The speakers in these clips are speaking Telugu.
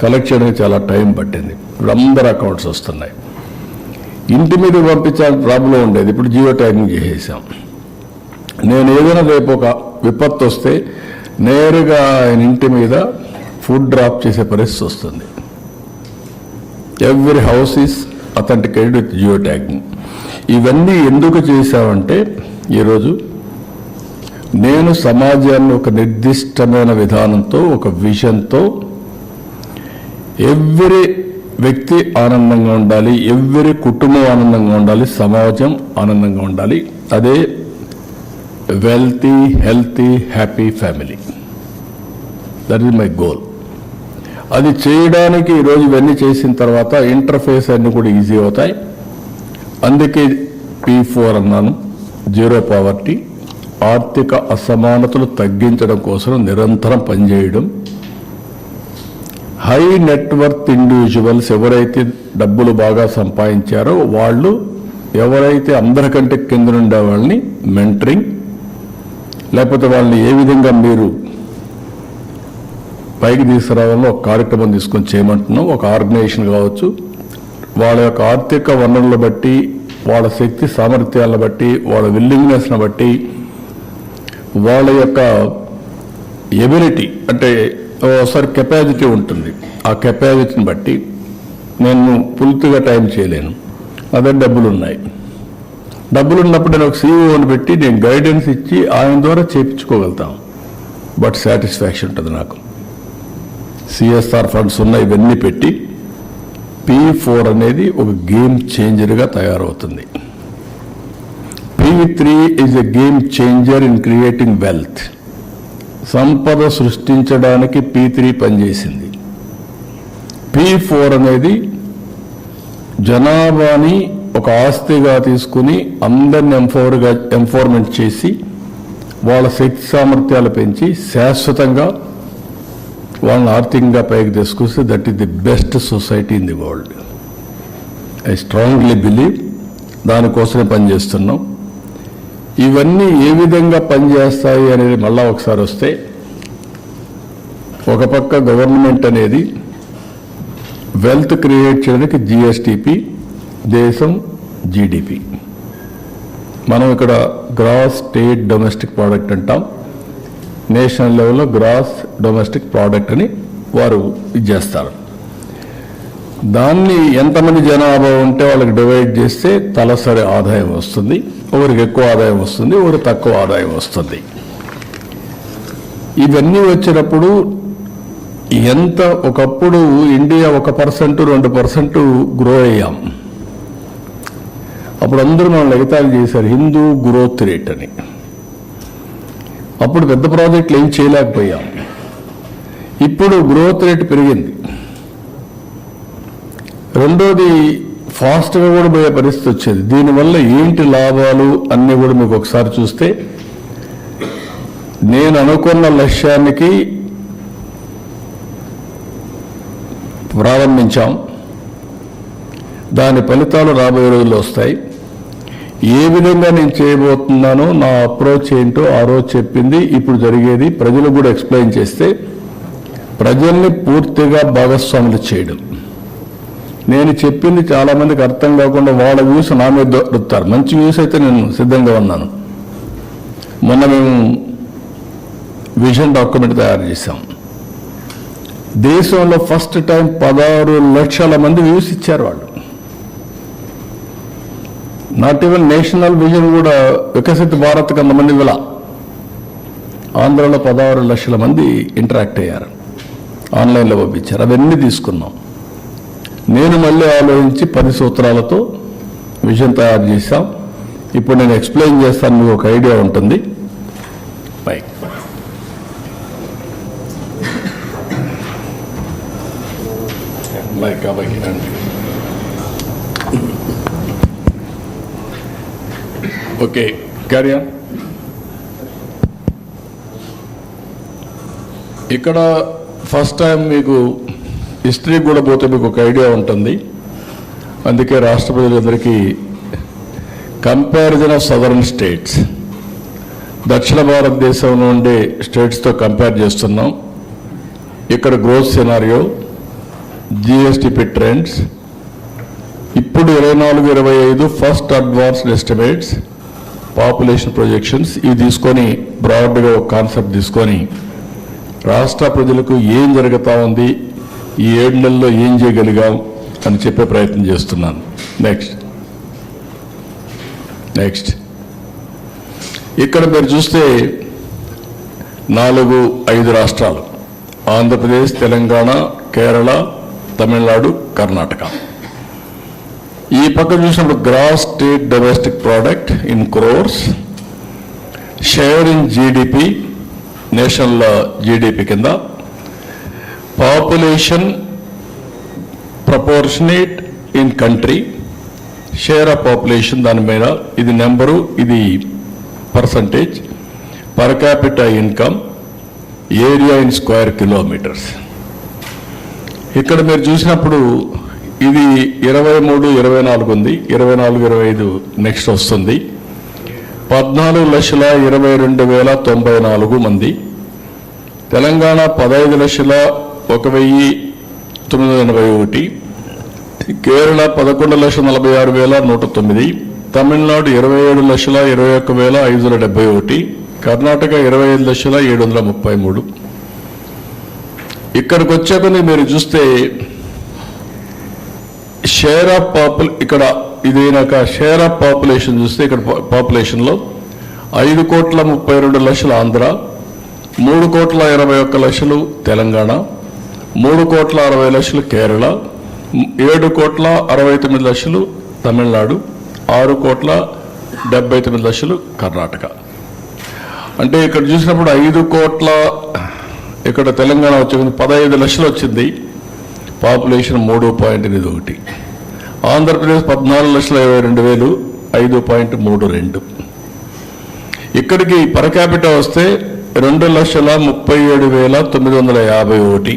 కలెక్ట్ చేయడానికి చాలా టైం పట్టింది. ఇప్పుడు అందరు అకౌంట్స్ వస్తున్నాయి. ఇంటి మీద పంపించాలని ప్రాబ్లం ఉండేది. ఇప్పుడు జియో ట్యాగింగ్ చేసేసాం. నేను ఏదైనా రేపు ఒక విపత్తు వస్తే నేరుగా ఆయన ఇంటి మీద ఫుడ్ డ్రాప్ చేసే పరిస్థితి వస్తుంది. Every house is authenticated with geo tagging ఇవన్నీ ఎందుకు చేశామంటే ఈరోజు నేను సమాజాన్ని ఒక నిర్దిష్టమైన విధానంతో ఒక విజన్తో ఎవ్రీ వ్యక్తి ఆనందంగా ఉండాలి ఎవ్రీ కుటుంబం ఆనందంగా ఉండాలి సమాజం ఆనందంగా ఉండాలి. అదే wealthy healthy happy family that is my goal అది చేయడానికి ఈరోజు ఇవన్నీ చేసిన తర్వాత ఇంటర్ఫేస్ అన్ని కూడా ఈజీ అవుతాయి. అందుకే పీ ఫోర్ అన్నాను జీరో పావర్టీ ఆర్థిక అసమానతలు తగ్గించడం కోసం నిరంతరం పనిచేయడం హై నెట్వర్త్ ఇండివిజువల్స్ ఎవరైతే డబ్బులు బాగా సంపాదించారో వాళ్ళు ఎవరైతే అందరికంటే కింద ఉండే వాళ్ళని మెంటరింగ్ లేకపోతే వాళ్ళని ఏ విధంగా మీరు పైకి తీసుకురావాలో ఒక కార్యక్రమం తీసుకొని చేయమంటున్నాం ఒక ఆర్గనైజేషన్ కావచ్చు. వాళ్ళ యొక్క ఆర్థిక వనరులను బట్టి వాళ్ళ శక్తి సామర్థ్యాలను బట్టి వాళ్ళ విల్లింగ్నెస్ను బట్టి వాళ్ళ యొక్క ఎబిలిటీ అంటే ఒకసారి కెపాసిటీ ఉంటుంది. ఆ కెపాసిటీని బట్టి నేను పూర్తిగా టైం చేయలేను. అదే డబ్బులు ఉన్నాయి డబ్బులు ఉన్నప్పుడు నేను ఒక సీఈఓని పెట్టి నేను గైడెన్స్ ఇచ్చి ఆయన ద్వారా చేయించుకోగలుగుతాం బట్ సాటిస్ఫాక్షన్ ఉంటుంది నాకు. సిఎస్ఆర్ ఫండ్స్ ఉన్న ఇవన్నీ పెట్టి పీ ఫోర్ అనేది ఒక గేమ్ చేంజర్గా తయారవుతుంది. P three is a game changer in creating wealth సంపద సృష్టించడానికి పీ త్రీ పనిచేసింది. పీ ఫోర్ అనేది జనాభాని ఒక ఆస్తిగా తీసుకుని అందరిని ఎంఫోర్గా ఎంఫోర్మెంట్ చేసి వాళ్ళ శక్తి సామర్థ్యాలు పెంచి శాశ్వతంగా వాళ్ళని ఆర్థికంగా పైకి తీసుకొస్తే that is the best society in the world I strongly believe దానికోసమే పనిచేస్తున్నాం. ఇవన్నీ ఏ విధంగా పనిచేస్తాయి అనేది మళ్ళా ఒకసారి వస్తే ఒక పక్క గవర్నమెంట్ అనేది వెల్త్ క్రియేట్ చేయడానికి జిఎస్టిపి దేశం జీడిపి మనం ఇక్కడ గ్రాస్ స్టేట్ డొమెస్టిక్ ప్రోడక్ట్ అంటాం. నేషనల్ లెవెల్లో గ్రాస్ డొమెస్టిక్ ప్రోడక్ట్ అని వారు ఇది చేస్తారు. దాన్ని ఎంతమంది జనాభా ఉంటే వాళ్ళకి డివైడ్ చేస్తే తలసరి ఆదాయం వస్తుంది ఒకరికి ఎక్కువ ఆదాయం వస్తుంది ఒకరికి తక్కువ ఆదాయం వస్తుంది. ఇవన్నీ వచ్చినప్పుడు ఎంత ఒకప్పుడు ఇండియా ఒక పర్సెంట్ రెండు పర్సెంట్ గ్రో అయ్యాం. అప్పుడు అందరూ మనం లగితాలు చేశారు హిందూ గ్రోత్ రేట్ అని. అప్పుడు పెద్ద ప్రాజెక్టులు ఏం చేయలేకపోయాం. ఇప్పుడు గ్రోత్ రేట్ పెరిగింది. రెండోది ఫాస్ట్గా కూడా పోయే పరిస్థితి వచ్చేది. దీనివల్ల ఏంటి లాభాలు అన్నీ కూడా మీకు ఒకసారి చూస్తే నేను అనుకున్న లక్ష్యానికి ప్రారంభించాం. దాని ఫలితాలు రాబోయే రోజుల్లో వస్తాయి. ఏ విధంగా నేను చేయబోతున్నానో నా అప్రోచ్ ఏంటో ఆ రోజు చెప్పింది ఇప్పుడు జరిగేది ప్రజలకు కూడా ఎక్స్ప్లెయిన్ చేస్తే ప్రజల్ని పూర్తిగా భాగస్వాములు చేయడం. నేను చెప్పింది చాలా మందికి అర్థం కాకుండా వాళ్ళ వ్యూస్ నా మీద దొరుకుతారు మంచి వ్యూస్ అయితే నేను సిద్ధంగా ఉన్నాను. మొన్న మేము విజన్ డాక్యుమెంట్ తయారు చేశాం. దేశంలో ఫస్ట్ టైం పదహారు లక్షల మంది వ్యూస్ ఇచ్చారు వాళ్ళు. నాట్ ఈవెన్ నేషనల్ విజన్ కూడా వికసిత భారత్ కొంతమంది విలా ఆంధ్రలో పదహారు లక్షల మంది ఇంటరాక్ట్ అయ్యారు. ఆన్లైన్లో పంపించారు. అవన్నీ తీసుకున్నాం. నేను మళ్ళీ ఆలోచించి పది సూత్రాలతో విజన్ తయారు చేశాం. ఇప్పుడు నేను ఎక్స్ప్లెయిన్ చేస్తాను మీకు ఒక ఐడియా ఉంటుంది. బై. బై కాబట్టి ఓకే క్యారియా ఇక్కడ ఫస్ట్ టైం మీకు హిస్టరీ కూడా పోతే మీకు ఒక ఐడియా ఉంటుంది. అందుకే రాష్ట్ర ప్రజలందరికీ కంపారిజన్ ఆఫ్ సదరన్ స్టేట్స్ దక్షిణ భారతదేశంలో ఉండే స్టేట్స్తో కంపేర్ చేస్తున్నాం. ఇక్కడ గ్రోత్ సినారియో జిఎస్టిపి ట్రెండ్స్ ఇప్పుడు ఇరవై నాలుగు ఇరవై ఐదు first advanced estimates population projections ఇవి తీసుకొని బ్రాడ్గా ఒక కాన్సెప్ట్ తీసుకొని రాష్ట్ర ప్రజలకు ఏం జరుగుతూ ఉంది ఈ ఏళ్ళలో ఏం చేయగలిగాం అని చెప్పే ప్రయత్నం చేస్తున్నాను. నెక్స్ట్ నెక్స్ట్ ఇక్కడ మీరు చూస్తే నాలుగు ఐదు రాష్ట్రాలు. ఆంధ్రప్రదేశ్ తెలంగాణ కేరళ తమిళనాడు కర్ణాటక. ఈ పక్క చూసినప్పుడు gross state domestic product in crores share in GDP national GDP కింద population proportionate in country share of population దాని మీద ఇది నెంబరు ఇది percentage per capita income area in square kilometres ఇక్కడ మీరు చూసినప్పుడు ఇది ఇరవై మూడు ఇరవై నాలుగు ఉంది. ఇరవై నాలుగు ఇరవై ఐదు నెక్స్ట్ వస్తుంది. పద్నాలుగు లక్షల ఇరవై రెండు వేల తొంభై నాలుగు మంది. తెలంగాణ పదహైదు లక్షల ఒక వెయ్యి తొమ్మిది వందల ఎనభై ఒకటి కేరళ పదకొండు లక్షల నలభై ఆరు వేల నూట తొమ్మిది తమిళనాడు ఇరవై ఏడు లక్షల ఇరవై ఒక్క వేల ఐదు వందల డెబ్బై ఒకటి కర్ణాటక ఇరవై ఐదు లక్షల ఏడు వందల ముప్పై మూడు. ఇక్కడికి వచ్చాక మీరు చూస్తే షేర్ ఆఫ్ పాపుల్ ఇక్కడ ఇదైనాక షేర్ ఆఫ్ పాపులేషన్ చూస్తే ఇక్కడ పాపులేషన్లో ఐదు కోట్ల ముప్పై రెండు లక్షల ఆంధ్ర మూడు కోట్ల ఇరవై ఒక్క లక్షలు తెలంగాణ మూడు కోట్ల అరవై లక్షలు కేరళ ఏడు కోట్ల అరవై తొమ్మిది లక్షలు తమిళనాడు ఆరు కోట్ల డెబ్బై తొమ్మిది లక్షలు కర్ణాటక. అంటే ఇక్కడ చూసినప్పుడు ఐదు కోట్ల ఇక్కడ తెలంగాణ వచ్చింది పదహైదు లక్షలు వచ్చింది. పాపులేషన్ మూడు పాయింట్ ఎనిమిది ఒకటి. ఆంధ్రప్రదేశ్ పద్నాలుగు లక్షల ఇరవై రెండు వేలు ఐదు పాయింట్ మూడు రెండు. ఇక్కడికి పర్ క్యాపిటల్ వస్తే రెండు లక్షల ముప్పై ఏడు వేల తొమ్మిది వందల యాభై ఒకటి.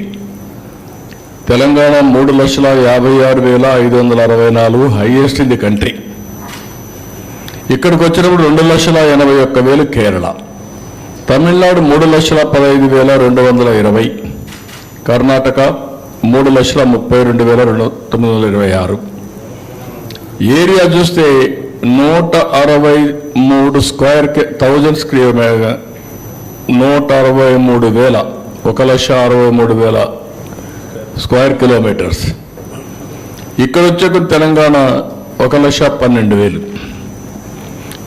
తెలంగాణ మూడు లక్షల యాభై ఆరు వేల ఐదు వందల అరవై నాలుగు హైయెస్ట్ ఇన్ ది కంట్రీ. ఇక్కడికి వచ్చినప్పుడు రెండు లక్షల ఎనభై ఒక్క వేలు కేరళ. తమిళనాడు మూడు లక్షల పదహైదు వేల రెండు వందల ఇరవై. కర్ణాటక మూడు లక్షల ముప్పై రెండు వేల రెండు తొమ్మిది వందల ఇరవై ఆరు. ఏరియా చూస్తే నూట అరవై మూడు స్క్వేర్ థౌజండ్ స్క్వేర్ నూట అరవై మూడు వేల ఒక లక్ష అరవై మూడు వేల స్క్వేర్ కిలోమీటర్స్. ఇక్కడ వచ్చే తెలంగాణ ఒక లక్ష పన్నెండు వేలు.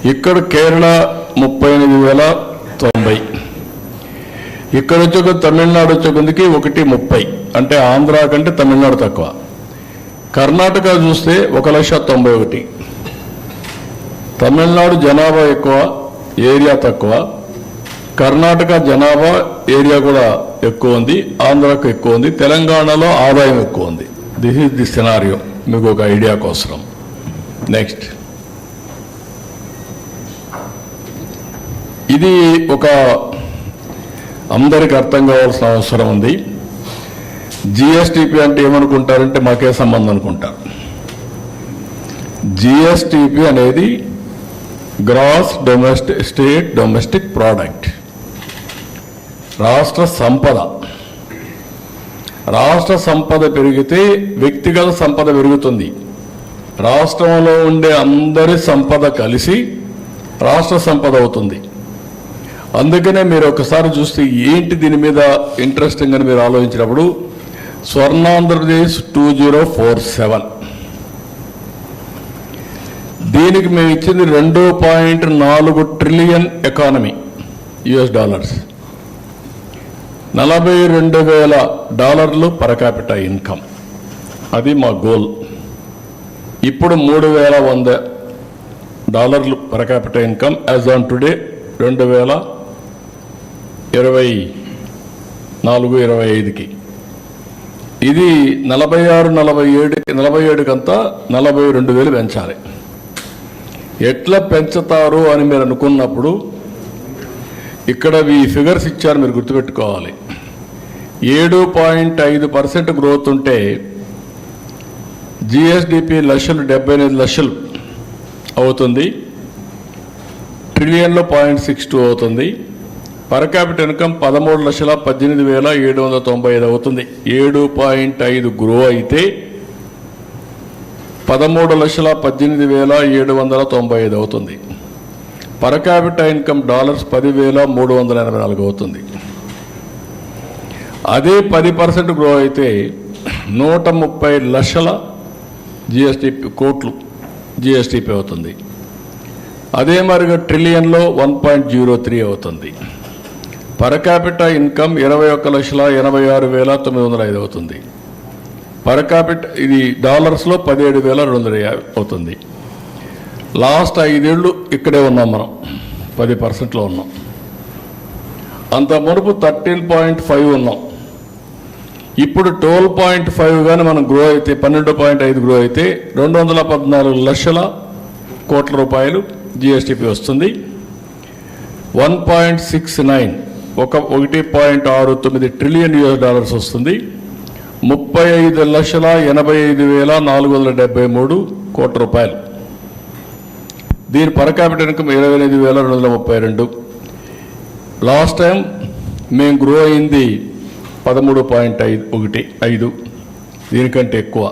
ఇక్కడ కేరళ ముప్పై ఎనిమిది వేల తొంభై. ఇక్కడ వచ్చే తమిళనాడు వచ్చే కొద్దికి ఒకటి ముప్పై. అంటే ఆంధ్ర కంటే తమిళనాడు తక్కువ. కర్ణాటక చూస్తే ఒక లక్ష తొంభై ఒకటి. తమిళనాడు జనాభా ఎక్కువ ఏరియా తక్కువ. కర్ణాటక జనాభా ఏరియా కూడా ఎక్కువ ఉంది ఆంధ్రాకు ఎక్కువ ఉంది తెలంగాణలో ఆదాయం ఎక్కువ ఉంది. దిస్ ఈస్ ది సినారియో మీకు ఒక ఐడియా కోసరం. నెక్స్ట్ ఇది ఒక అందరికి అర్థం కావాల్సిన అవసరం ఉంది. జిఎస్టిపి అంటే ఏమనుకుంటారంటే మాకే సంబంధం అనుకుంటారు. జిఎస్టిపి అనేది gross domestic state domestic product రాష్ట్ర సంపద. రాష్ట్ర సంపద పెరిగితే వ్యక్తిగత సంపద పెరుగుతుంది. రాష్ట్రంలో ఉండే అందరి సంపద కలిసి రాష్ట్ర సంపద అవుతుంది. అందుకనే మీరు ఒకసారి చూస్తే ఏంటి దీని మీద ఇంట్రెస్టింగ్ అని మీరు ఆలోచించినప్పుడు Swarnandhra Pradesh two zero four seven దీనికి మేము ఇచ్చింది రెండు పాయింట్ నాలుగు ట్రిలియన్ ఎకానమీ యుఎస్ డాలర్స్ నలభై రెండు వేల డాలర్లు పరకాపిట ఇన్కమ్. అది మా గోల్. ఇప్పుడు మూడు వేల వంద డాలర్లు per capita income. As on today రెండు వేల ఇరవై నాలుగు ఇరవై ఐదుకి. ఇది నలభై ఆరు నలభై ఏడు నలభై ఏడుకంతా నలభై రెండు వేలు పెంచాలి. ఎట్లా పెంచుతారు అని మీరు అనుకున్నప్పుడు ఇక్కడ ఈ ఫిగర్స్ ఇచ్చారు మీరు గుర్తుపెట్టుకోవాలి. ఏడు పాయింట్ ఐదు పర్సెంట్ గ్రోత్ ఉంటే జిఎస్డిపి లక్షలు డెబ్బై ఎనిమిది లక్షలు అవుతుంది. ట్రిలియన్లో పాయింట్ సిక్స్ టూ అవుతుంది. పర్ క్యాపిటల్ ఇన్కమ్ పదమూడు లక్షల పద్దెనిమిది వేల ఏడు వందల తొంభై ఐదు అవుతుంది. ఏడు పాయింట్ ఐదు గ్రో అయితే పదమూడు లక్షల పద్దెనిమిది వేల ఏడు వందల తొంభై ఐదు అవుతుంది. పర్ క్యాపిటల్ ఇన్కమ్ డాలర్స్ పదివేల మూడు వందల ఎనభై నాలుగు అవుతుంది. అదే పది పర్సెంట్ గ్రో అయితే నూట ముప్పై లక్షల జిఎస్టీ కోట్లు జిఎస్టీపీ అవుతుంది. అదే మరిగా ట్రిలియన్లో వన్ పాయింట్ జీరో త్రీ అవుతుంది. పర్ ఇన్కమ్ ఇరవై ఒక్క లక్షల ఎనభై ఆరు వేల తొమ్మిది వందల ఐదు అవుతుంది. పర్ క్యాపిట ఇది డాలర్స్లో పదిహేడు వేల రెండు వందల అవుతుంది. లాస్ట్ ఐదేళ్ళు ఇక్కడే ఉన్నాం మనం. పది పర్సెంట్లో ఉన్నాం. అంత మునుపు థర్టీన్ పాయింట్ ఫైవ్ ఉన్నాం. ఇప్పుడు ట్వెల్వ్ పాయింట్ ఫైవ్ కానీ మనం గ్రో అయితే పన్నెండు పాయింట్ ఐదు గ్రో అయితే రెండు వందల పద్నాలుగు లక్షల కోట్ల రూపాయలు జిఎస్టిపి వస్తుంది. వన్ పాయింట్ సిక్స్ నైన్ ఒక ఒకటి పాయింట్ ఆరు తొమ్మిది ట్రిలియన్ యూఎస్ డాలర్స్ వస్తుంది. ముప్పై ఐదు లక్షల ఎనభై ఐదు వేల నాలుగు వందల డెబ్బై మూడు కోట్ల రూపాయలు. దీని పర్ క్యాపిటల్ ఇన్కమ్ ఇరవై ఎనిమిది వేల రెండు వందల ముప్పై రెండు. లాస్ట్ టైం మేము గ్రో అయింది పదమూడు పాయింట్ ఐదు ఒకటి ఐదు. దీనికంటే ఎక్కువ.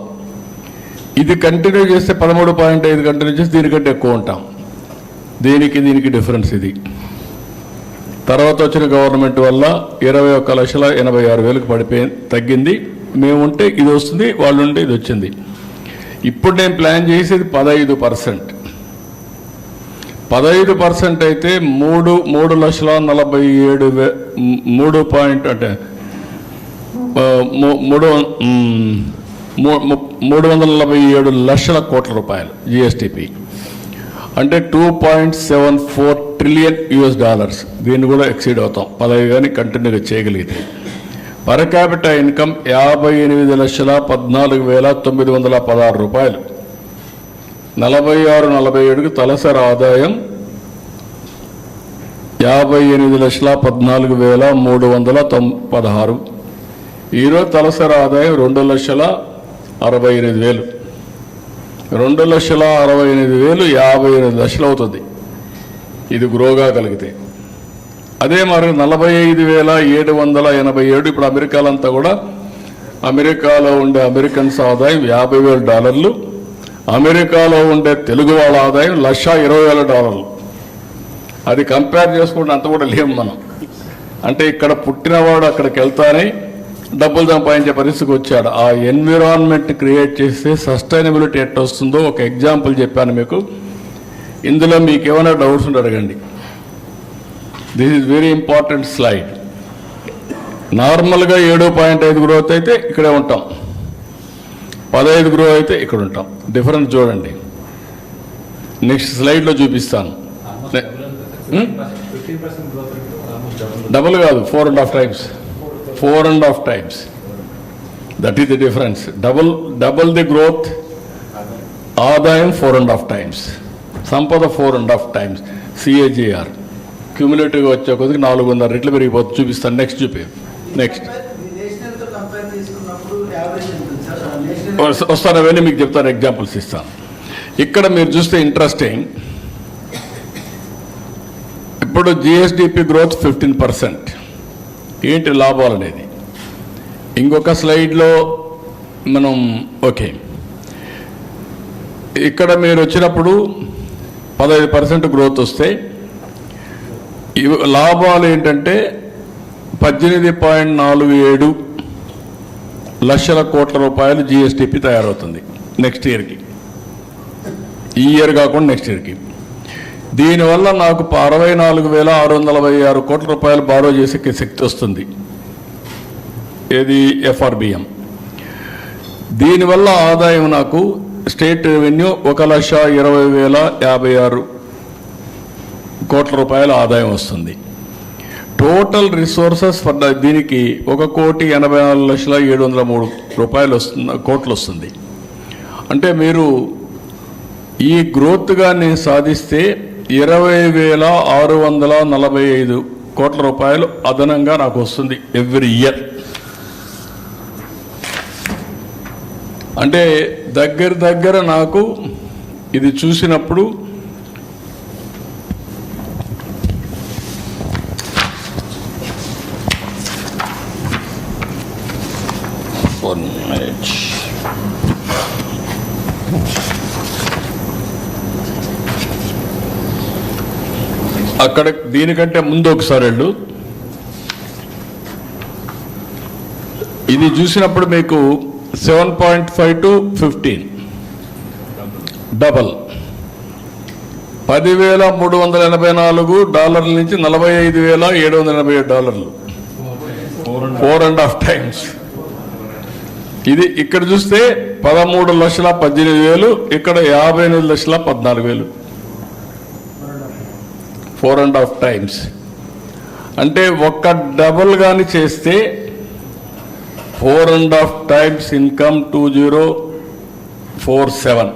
ఇది కంటిన్యూ చేస్తే పదమూడు పాయింట్ ఐదు కంటిన్యూ చేస్తే దీనికంటే ఎక్కువ ఉంటాం. దీనికి దీనికి డిఫరెన్స్ ఇది. తర్వాత వచ్చిన గవర్నమెంట్ వల్ల ఇరవై ఒక్క లక్షల ఎనభై ఆరు వేలకు పడిపోయి తగ్గింది. మేము ఉంటే ఇది వస్తుంది వాళ్ళు ఉంటే ఇది వచ్చింది. ఇప్పుడు నేను ప్లాన్ చేసేది పదహైదు పర్సెంట్. పదహైదు పర్సెంట్ అయితే మూడు మూడు లక్షల నలభై ఏడు వే మూడు పాయింట్ అంటే మూడు మూడు వందల నలభై ఏడు లక్షల కోట్ల రూపాయలు జిఎస్టిపి అంటే two point seven four trillion US dollars. దీన్ని కూడా ఎక్సీడ్ అవుతాం. పదవి కానీ కంటిన్యూగా చేయగలిగితే. పర్ క్యాపిటల్ ఇన్కమ్ యాభై ఎనిమిది లక్షల పద్నాలుగు వేల తొమ్మిది వందల పదహారు రూపాయలు. నలభై ఆరు నలభై ఏడుకు తలసరి ఆదాయం యాభై ఎనిమిది లక్షల పద్నాలుగు వేల మూడు వందల తొం పదహారు. ఈరోజు తలసరి ఆదాయం రెండు లక్షల అరవై ఎనిమిది వేలు. రెండు లక్షల అరవై ఎనిమిది వేలు యాభై ఎనిమిది లక్షలు అవుతుంది. ఇది గ్రోగా కలిగితే. అదే మరి నలభై ఐదు వేల ఏడు వందల ఎనభై ఏడు ఇప్పుడు అమెరికాలంతా కూడా అమెరికాలో ఉండే అమెరికన్స్ ఆదాయం యాభై వేల డాలర్లు. అమెరికాలో ఉండే తెలుగు వాళ్ళ ఆదాయం లక్ష ఇరవై వేల డాలర్లు. అది కంపేర్ చేసుకుంటే అంత కూడా లేము మనం. అంటే ఇక్కడ పుట్టినవాడు అక్కడికి వెళ్తానే డబ్బులు సంపాదించే పరిస్థితికి వచ్చాడు. ఆ ఎన్విరాన్మెంట్ క్రియేట్ చేస్తే సస్టైనబిలిటీ ఎట్ వస్తుందో ఒక ఎగ్జాంపుల్ చెప్పాను మీకు. ఇందులో మీకు ఏమైనా డౌట్స్ ఉంటే అడగండి. This is very important slide నార్మల్గా ఏడు పాయింట్ ఐదు గ్రోత్ అయితే ఇక్కడే ఉంటాం. పదహైదు గ్రో అయితే ఇక్కడ ఉంటాం. డిఫరెన్స్ చూడండి. నెక్స్ట్ స్లైడ్లో చూపిస్తాను. ఆల్మోస్ట్ డబుల్ కాదు four and half times four and half times that is the difference double double the growth ఆదాయం ఫోర్ అండ్ హాఫ్ టైమ్స్ సంపద four and half times CAGR క్యూములేటివ్గా వచ్చే కొద్దికి నాలుగు వందల రెట్లు పెరిగిపోతుంది. చూపిస్తాను. నెక్స్ట్ చూపి. నెక్స్ట్ నేషనల్తో కంపేర్ చేసుకున్నప్పుడు యావరేజ్ ఉంటుంది సార్ నేషనల్ వస్తాను అవన్నీ మీకు చెప్తాను ఎగ్జాంపుల్స్ ఇస్తాను. ఇక్కడ మీరు చూస్తే ఇంట్రెస్టింగ్ ఇప్పుడు జిఎస్డిపి గ్రోత్ ఫిఫ్టీన్ పర్సెంట్ ఏంటి లాభాలు అనేది? ఇంకొక స్లైడ్లో మనం ఓకే. ఇక్కడ మీరు వచ్చినప్పుడు పదహైదు పర్సెంట్ గ్రోత్ వస్తే ఇవి లాభాలు ఏంటంటే పద్దెనిమిది పాయింట్ నాలుగు ఏడు లక్షల కోట్ల రూపాయలు జిఎస్టిపి తయారవుతుంది నెక్స్ట్ ఇయర్కి ఈ ఇయర్ కాకుండా నెక్స్ట్ ఇయర్కి దీనివల్ల నాకు అరవై నాలుగు వేల ఆరు వందల ఆరు కోట్ల రూపాయలు బారో చేసే శక్తి వస్తుంది. ఏది? ఎఫ్ఆర్బిఎం దీనివల్ల ఆదాయం నాకు స్టేట్ రెవెన్యూ ఒక లక్ష ఇరవై వేల యాభై ఆరు కోట్ల రూపాయల ఆదాయం వస్తుంది. టోటల్ రిసోర్సెస్ ఫర్ దీనికి ఒక కోటి ఎనభై నాలుగు లక్షల ఏడు వందల మూడు రూపాయలు వస్తుంది కోట్లు వస్తుంది. అంటే మీరు ఈ గ్రోత్గా నేను సాధిస్తే ఇరవై వేల ఆరు వందల నలభై ఐదు కోట్ల రూపాయలు అదనంగా నాకు వస్తుంది ఎవ్రీ ఇయర్. అంటే దగ్గర దగ్గర నాకు ఇది చూసినప్పుడు వన్ మినిట్ అక్కడ దీనికంటే ముందు ఒకసారి వెళ్ళు. ఇది చూసినప్పుడు మీకు seven point five to fifteen. Double. పదివేల మూడు వందల ఎనభై నాలుగు డాలర్ల నుంచి నలభై ఐదు వేల ఏడు వందల ఎనభై ఏడు డాలర్లు. ఫోర్ అండ్ హాఫ్ టైమ్స్ ఇది ఇక్కడ చూస్తే పదమూడు లక్షల పద్దెనిమిది వేలు ఇక్కడ యాభై ఎనిమిది లక్షల పద్నాలుగు వేలు. ఫోర్ అండ్ హాఫ్ టైమ్స్ అంటే ఒక్క డబుల్ కానీ చేస్తే four and half times income two zero four seven